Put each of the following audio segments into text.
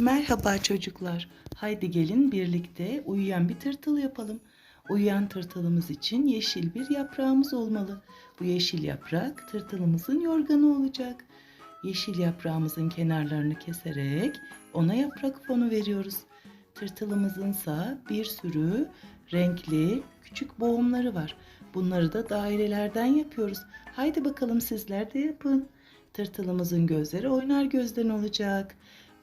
Merhaba çocuklar. Haydi gelin birlikte uyuyan bir tırtıl yapalım. Uyuyan tırtılımız için yeşil bir yaprağımız olmalı. Bu yeşil yaprak tırtılımızın yorganı olacak. Yeşil yaprağımızın kenarlarını keserek ona yaprak fonu veriyoruz. Tırtılımızınsa bir sürü renkli küçük boğumları var. Bunları da dairelerden yapıyoruz. Haydi bakalım sizler de yapın. Tırtılımızın gözleri oynar gözden olacak.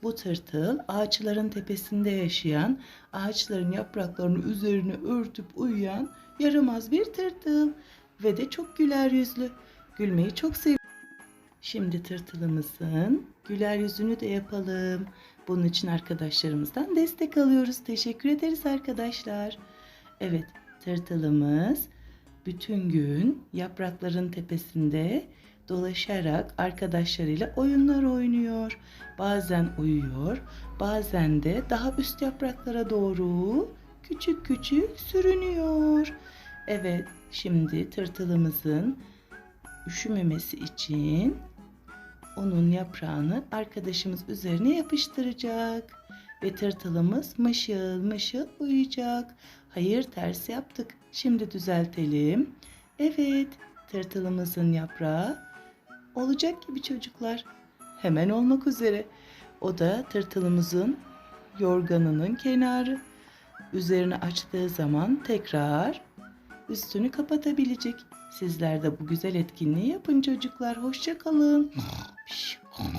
Bu tırtıl ağaçların tepesinde yaşayan, ağaçların yapraklarını üzerine örtüp uyuyan yaramaz bir tırtıl ve de çok güler yüzlü. Gülmeyi çok seviyor. Şimdi tırtılımızın güler yüzünü de yapalım. Bunun için arkadaşlarımızdan destek alıyoruz. Teşekkür ederiz arkadaşlar. Evet, tırtılımız bütün gün yaprakların tepesinde dolaşarak arkadaşlarıyla oyunlar oynuyor. Bazen uyuyor, bazen de daha üst yapraklara doğru küçük küçük sürünüyor. Evet, şimdi tırtılımızın üşümemesi için onun yaprağını arkadaşımız üzerine yapıştıracak. Ve tırtılımız mışıl mışıl uyuyacak. Hayır ters yaptık. Şimdi düzeltelim. Evet tırtılımızın yaprağı olacak gibi çocuklar. Hemen olmak üzere. O da tırtılımızın yorganının kenarı. Üzerini açtığı zaman tekrar üstünü kapatabilecek. Sizler de bu güzel etkinliği yapın çocuklar. Hoşça kalın.